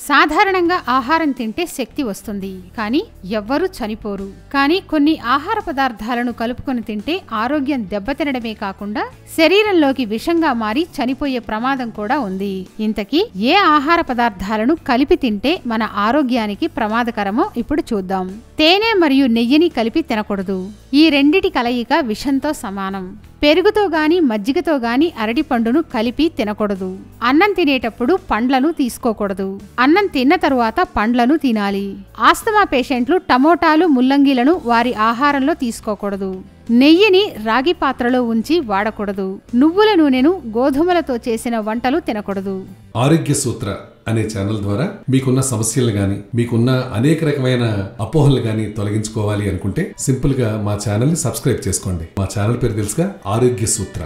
సాధారణంగా ఆహారం తింటే శక్తి వస్తుంది కానీ ఎవ్వరూ చనిపోరు. కానీ కొన్ని ఆహార పదార్థాలను కలుపుకొని తింటే ఆరోగ్యం దెబ్బతినడమే కాకుండా శరీరంలోకి విషంగా మారి చనిపోయే ప్రమాదం కూడా ఉంది. ఇంతకీ ఏ ఆహార పదార్థాలను కలిపి తింటే మన ఆరోగ్యానికి ప్రమాదకరమో ఇప్పుడు చూద్దాం. తేనె మరియు నెయ్యిని కలిపి తినకూడదు. ఈ రెండిటి కలయిక విషంతో సమానం. పెరుగుతో గాని మజ్జిగతో గాని అరటి పండును కలిపి తినకూడదు. అన్నం తినేటప్పుడు పండ్లను తీసుకోకూడదు. అన్నం తిన్న తరువాత పండ్లను తినాలి. ఆస్తమా పేషెంట్లు టమోటాలు ముల్లంగిలను వారి ఆహారంలో తీసుకోకూడదు. నెయ్యిని రాగి పాత్రలో ఉంచి వాడకూడదు. నువ్వుల నూనెను గోధుమలతో చేసిన వంటలు తినకూడదు. ఆరోగ్య సూత్ర అనే ఛానల్ ద్వారా మీకున్న సమస్యలు గాని మీకున్న అనేక రకమైన అపోహలు గాని తొలగించుకోవాలి అనుకుంటే సింపుల్గా మా ఛానల్ని సబ్స్క్రైబ్ చేసుకోండి. మా ఛానల్ పేరు తెలుసుగా ఆరోగ్య సూత్ర.